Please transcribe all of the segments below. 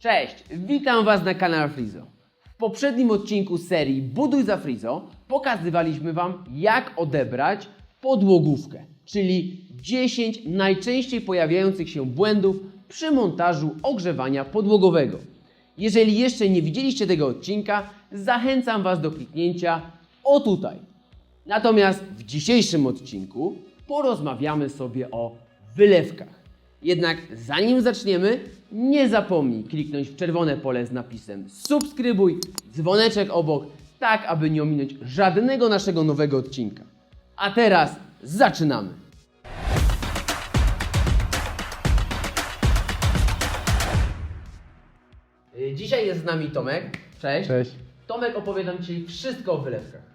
Cześć, witam Was na kanale Frizo. W poprzednim odcinku serii Buduj za Frizo pokazywaliśmy Wam, jak odebrać podłogówkę, czyli 10 najczęściej pojawiających się błędów przy montażu ogrzewania podłogowego. Jeżeli jeszcze nie widzieliście tego odcinka, zachęcam Was do kliknięcia o tutaj. Natomiast w dzisiejszym odcinku porozmawiamy sobie o wylewkach. Jednak zanim zaczniemy, nie zapomnij kliknąć w czerwone pole z napisem subskrybuj, dzwoneczek obok, tak aby nie ominąć żadnego naszego nowego odcinka. A teraz zaczynamy! Dzisiaj jest z nami Tomek. Cześć. Cześć. Tomek opowie nam Ci wszystko o wylewkach.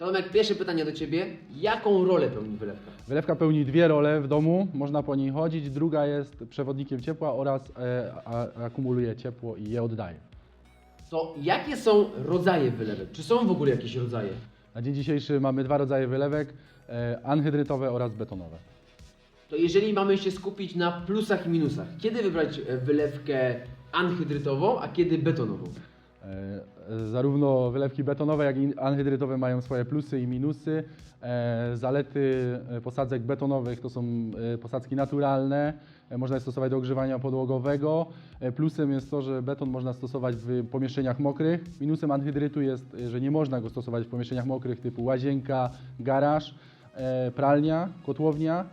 Tomek, pierwsze pytanie do Ciebie. Jaką rolę pełni wylewka? Wylewka pełni dwie role w domu, można po niej chodzić. Druga jest przewodnikiem ciepła oraz e, a, akumuluje ciepło i je oddaje. To jakie są rodzaje wylewek? Czy są w ogóle jakieś rodzaje? Na dzień dzisiejszy mamy dwa rodzaje wylewek, e, anhydrytowe oraz betonowe. To jeżeli mamy się skupić na plusach i minusach, kiedy wybrać e, wylewkę anhydrytową, a kiedy betonową? E, e, zarówno wylewki betonowe, jak i anhydrytowe mają swoje plusy i minusy. E, zalety posadzek betonowych to są posadzki naturalne, można je stosować do ogrzewania podłogowego. Plusem jest to, że beton można stosować w pomieszczeniach mokrych. Minusem anhydrytu jest, że nie można go stosować w pomieszczeniach mokrych typu łazienka, garaż, pralnia, kotłownia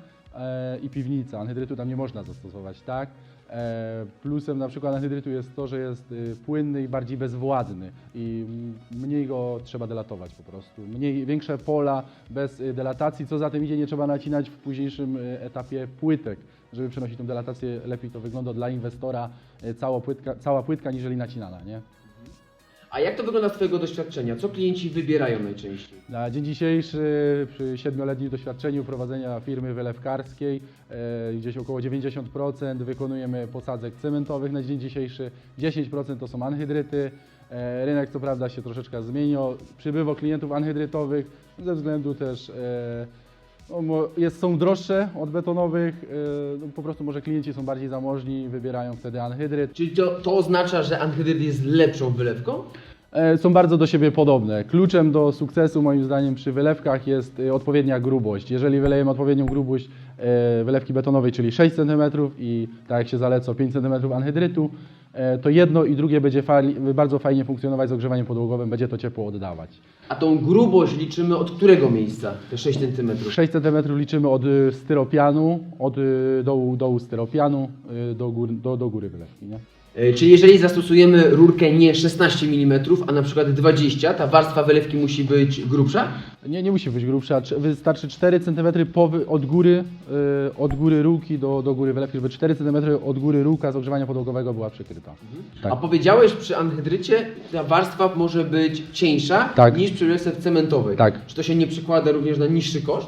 i piwnica. Anhydrytu tam nie można zastosować, tak? E, Plusem na przykład anhydrytu jest to, że jest y, płynny i bardziej bezwładny i mniej go trzeba delatować po prostu. Mniej, większe pola bez y, delatacji, co za tym idzie, nie trzeba nacinać w późniejszym y, etapie płytek, żeby przenosić tą delatację. Lepiej to wygląda dla inwestora cała płytka, cała płytka niżeli nacinana, nie? A jak to wygląda z Twojego doświadczenia? Co klienci wybierają najczęściej? Na dzień dzisiejszy, przy siedmioletnim doświadczeniu prowadzenia firmy wylewkarskiej, e, gdzieś około 90% wykonujemy posadzek cementowych na dzień dzisiejszy, 10% to są anhydryty. E, rynek co prawda się troszeczkę zmienił, przybywa klientów anhydrytowych ze względu też e, jest, są droższe od betonowych, no, po prostu może klienci są bardziej zamożni i wybierają wtedy anhydryt. Czyli to, to oznacza, że anhydryt jest lepszą wylewką? E, są bardzo do siebie podobne. Kluczem do sukcesu moim zdaniem przy wylewkach jest e, odpowiednia grubość. Jeżeli wylejemy odpowiednią grubość e, wylewki betonowej, czyli 6 cm i tak jak się zaleca 5 cm anhydrytu, to jedno i drugie będzie fali- bardzo fajnie funkcjonować z ogrzewaniem podłogowym, będzie to ciepło oddawać. A tą grubość liczymy od którego miejsca? Te 6 cm. 6 cm liczymy od y, styropianu, od y, dołu, dołu styropianu do, gór, do, do góry wylewki. Nie? E, Czyli jeżeli zastosujemy rurkę nie 16 mm, a na przykład 20, ta warstwa wylewki musi być grubsza? Nie, nie musi być grubsza, wystarczy 4 cm od góry, od góry rurki do, do góry wylewki, żeby 4 cm od góry rurka z ogrzewania podłogowego była przykryta. Tak. A powiedziałeś przy anhydrycie, ta warstwa może być cieńsza Tak. niż przy wylewce cementowej. Tak. Czy to się nie przekłada również na niższy koszt?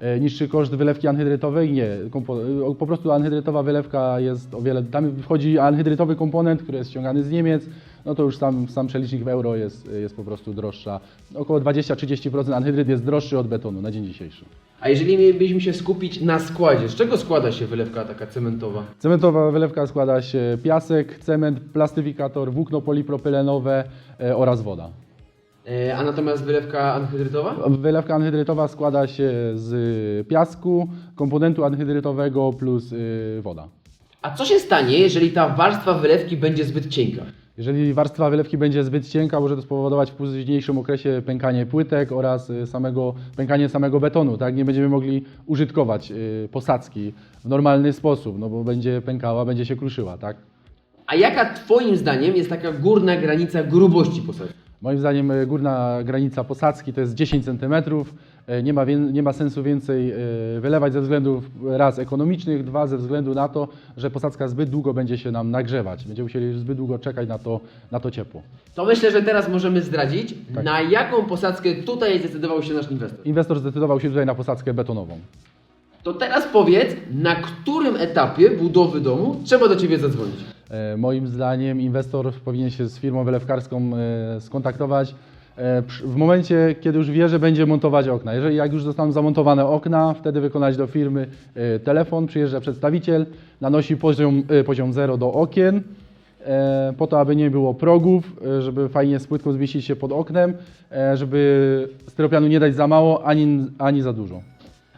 E, Niższy koszt wylewki anhydrytowej? Nie. Kompo- y, po prostu anhydrytowa wylewka jest o wiele, tam wchodzi anhydrytowy komponent, który jest ściągany z Niemiec, no to już sam, sam przelicznik w euro jest, jest po prostu droższa. Około 20-30% anhydryt jest droższy od betonu na dzień dzisiejszy. A jeżeli mielibyśmy się skupić na składzie, z czego składa się wylewka taka cementowa? Cementowa wylewka składa się piasek, cement, plastyfikator, włókno polipropylenowe e, oraz woda. E, a natomiast wylewka anhydrytowa? Wylewka anhydrytowa składa się z piasku, komponentu anhydrytowego plus y, woda. A co się stanie, jeżeli ta warstwa wylewki będzie zbyt cienka? Jeżeli warstwa wylewki będzie zbyt cienka, może to spowodować w późniejszym okresie pękanie płytek oraz y, samego, pękanie samego betonu. Tak? Nie będziemy mogli użytkować y, posadzki w normalny sposób, no bo będzie pękała, będzie się kruszyła. Tak? A jaka Twoim zdaniem jest taka górna granica grubości posadzki? Moim zdaniem y, górna granica posadzki to jest 10 cm. Nie ma, nie ma sensu więcej y, wylewać ze względów raz ekonomicznych, dwa ze względu na to, że posadzka zbyt długo będzie się nam nagrzewać. Będziemy musieli zbyt długo czekać na to, na to ciepło. To myślę, że teraz możemy zdradzić, Tak. na jaką posadzkę tutaj zdecydował się nasz inwestor. Inwestor zdecydował się tutaj na posadzkę betonową. To teraz powiedz, na którym etapie budowy domu trzeba do Ciebie zadzwonić? E, Moim zdaniem inwestor powinien się z firmą wylewkarską e, skontaktować e, w momencie, kiedy już wie, że będzie montować okna. Jeżeli jak już zostaną zamontowane okna, wtedy wykonać do firmy e, telefon, przyjeżdża przedstawiciel, nanosi poziom, e, poziom 0 do okien e, po to, aby nie było progów, e, żeby fajnie z płytką zmieścić się pod oknem, e, żeby styropianu nie dać za mało, ani, ani za dużo.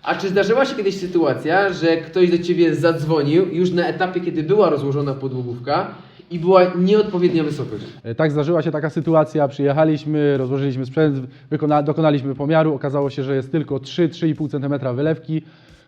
A czy zdarzyła się kiedyś sytuacja, że ktoś do ciebie zadzwonił już na etapie, kiedy była rozłożona podłogówka i była nieodpowiednia wysokość? E, Tak zdarzyła się taka sytuacja, przyjechaliśmy, rozłożyliśmy sprzęt, dokonaliśmy pomiaru, okazało się, że jest tylko 3-3,5 cm wylewki.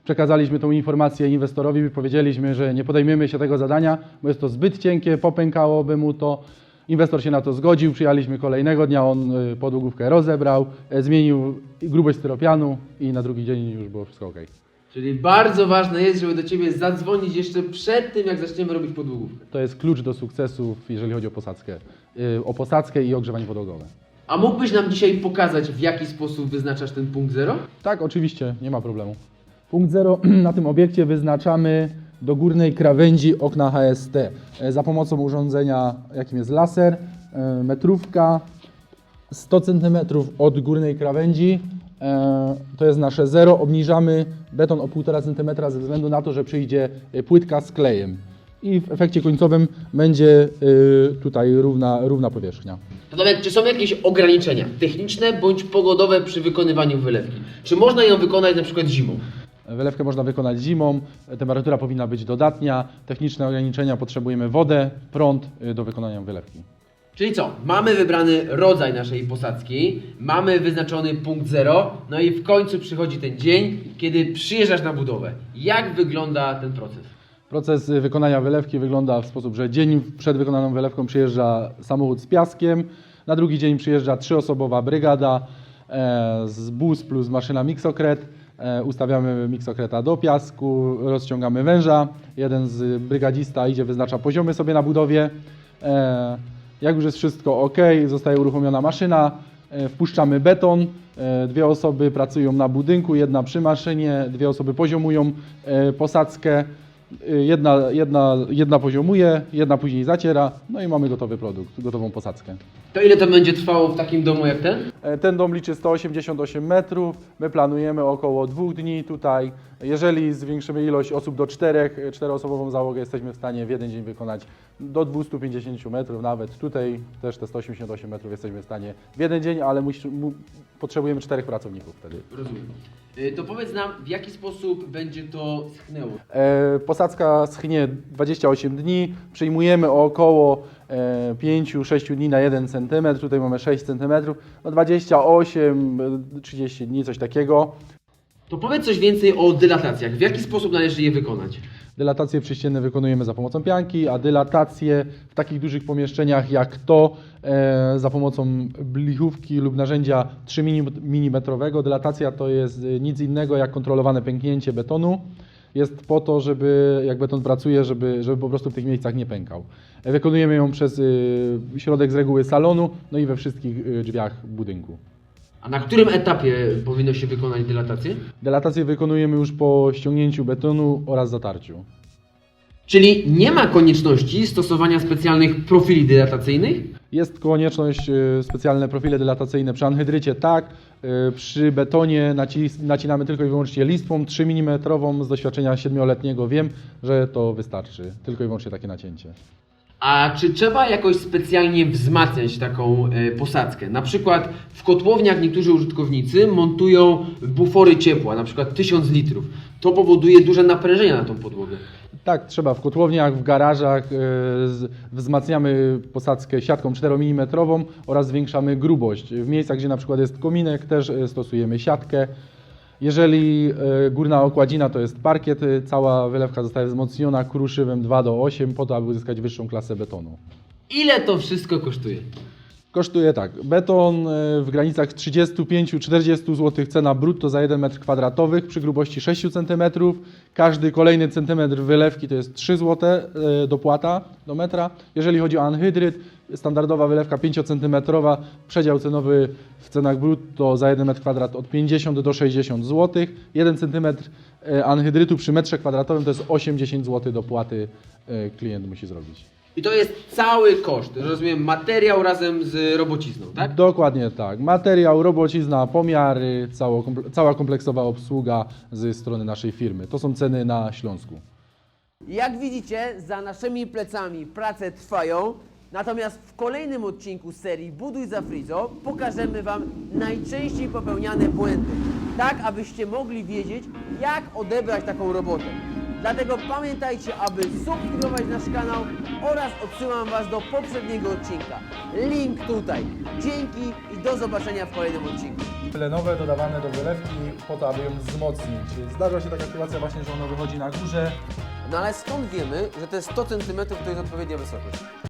Przekazaliśmy tą informację inwestorowi, powiedzieliśmy, że nie podejmiemy się tego zadania, bo jest to zbyt cienkie, popękałoby mu to. Inwestor się na to zgodził, przyjechaliśmy kolejnego dnia, on y, podłogówkę rozebrał, e, zmienił grubość styropianu i na drugi dzień już było wszystko ok. Czyli bardzo ważne jest, żeby do ciebie zadzwonić jeszcze przed tym, jak zaczniemy robić podłogówkę. To jest klucz do sukcesów, jeżeli chodzi o posadzkę, y, o posadzkę i ogrzewanie podłogowe. A mógłbyś nam dzisiaj pokazać, w jaki sposób wyznaczasz ten punkt zero? Tak, oczywiście, nie ma problemu. Punkt zero na tym obiekcie wyznaczamy do górnej krawędzi okna HST e, za pomocą urządzenia, jakim jest laser, e, metrówka, 100 cm od górnej krawędzi. E, To jest nasze zero. Obniżamy beton o 1,5 cm ze względu na to, że przyjdzie e, płytka z klejem. I w efekcie końcowym będzie e, tutaj równa, równa powierzchnia. Natomiast czy są jakieś ograniczenia techniczne bądź pogodowe przy wykonywaniu wylewki? Czy można ją wykonać na przykład zimą? Wylewkę można wykonać zimą, temperatura powinna być dodatnia, techniczne ograniczenia potrzebujemy wodę, prąd do wykonania wylewki. Czyli co? Mamy wybrany rodzaj naszej posadzki, mamy wyznaczony punkt zero, no i w końcu przychodzi ten dzień, kiedy przyjeżdżasz na budowę. Jak wygląda ten proces? Proces y, wykonania wylewki wygląda w sposób, że dzień przed wykonaną wylewką przyjeżdża samochód z piaskiem, na drugi dzień przyjeżdża trzyosobowa brygada e, z bus plus maszyna miksokret. E, ustawiamy miksokreta do piasku, rozciągamy węża. Jeden z brygadzista idzie, wyznacza poziomy sobie na budowie. Jak już jest wszystko ok, zostaje uruchomiona maszyna, e, wpuszczamy beton. E, dwie osoby pracują na budynku, jedna przy maszynie, dwie osoby poziomują e, posadzkę. Jedna, jedna, jedna poziomuje, jedna później zaciera, no i mamy gotowy produkt, gotową posadzkę. To ile to będzie trwało w takim domu jak ten? Ten dom liczy 188 metrów, my planujemy około dwóch dni tutaj. Jeżeli zwiększymy ilość osób do czterech, e, czteroosobową załogę jesteśmy w stanie w jeden dzień wykonać do 250 metrów nawet. Tutaj też te 188 metrów jesteśmy w stanie w jeden dzień, ale musi, mu, potrzebujemy czterech pracowników wtedy. Rozumiem. Y, To powiedz nam, w jaki sposób będzie to schnęło? E, Posadzka schnie 28 dni, przyjmujemy około e, 5-6 dni na 1 cm, tutaj mamy 6 cm, no 28-30 dni, coś takiego. To powiedz coś więcej o dylatacjach. W jaki sposób należy je wykonać? Dylatacje przyścienne wykonujemy za pomocą pianki, a dylatacje w takich dużych pomieszczeniach jak to e, za pomocą blichówki lub narzędzia 3 mm. Dylatacja to jest e, nic innego jak kontrolowane pęknięcie betonu. Jest po to, żeby jak beton pracuje, żeby, żeby po prostu w tych miejscach nie pękał. E, Wykonujemy ją przez e, środek z reguły salonu, no i we wszystkich e, drzwiach budynku. A na którym etapie powinno się wykonać dylatację? Dylatację wykonujemy już po ściągnięciu betonu oraz zatarciu. Czyli nie ma konieczności stosowania specjalnych profili dylatacyjnych? Jest konieczność y, specjalne profile dylatacyjne przy anhydrycie, tak. Y, Przy betonie nacis, nacinamy tylko i wyłącznie listwą 3 mm. Z doświadczenia 7-letniego wiem, że to wystarczy. Tylko i wyłącznie takie nacięcie. A czy trzeba jakoś specjalnie wzmacniać taką e, posadzkę? Na przykład w kotłowniach niektórzy użytkownicy montują bufory ciepła, na przykład 1000 litrów. To powoduje duże naprężenia na tą podłogę. Tak, trzeba w kotłowniach, w garażach. z- Wzmacniamy posadzkę siatką 4 mm oraz zwiększamy grubość. W miejscach, gdzie na przykład jest kominek, też y, stosujemy siatkę. Jeżeli y, górna okładzina to jest parkiet, y, cała wylewka zostaje wzmocniona kruszywem 2 do 8 po to, aby uzyskać wyższą klasę betonu. Ile to wszystko kosztuje? Kosztuje tak, beton y, w granicach 35-40 zł cena brutto za 1 m2 przy grubości 6 cm. Każdy kolejny centymetr wylewki to jest 3 zł dopłata do metra. Jeżeli chodzi o anhydryt, standardowa wylewka 5 cm, przedział cenowy w cenach brutto za 1 m2 od 50 do 60 zł. 1 cm anhydrytu przy metrze kwadratowym to jest 80 zł dopłaty y, klient musi zrobić. I to jest cały koszt. Rozumiem, materiał razem z robocizną, tak? Dokładnie tak. Materiał, robocizna, pomiary, cała kompleksowa obsługa ze strony naszej firmy. To są ceny na Śląsku. Jak widzicie, za naszymi plecami prace trwają, natomiast w kolejnym odcinku serii Buduj za Frizo pokażemy Wam najczęściej popełniane błędy, tak abyście mogli wiedzieć, jak odebrać taką robotę. Dlatego pamiętajcie, aby subskrybować nasz kanał oraz odsyłam Was do poprzedniego odcinka. Link tutaj. Dzięki i do zobaczenia w kolejnym odcinku. tlenowe dodawane do wylewki po to, aby ją wzmocnić. Zdarza się taka sytuacja właśnie, że ono wychodzi na górze, No ale skąd wiemy, że te 100 cm to jest odpowiednia wysokość?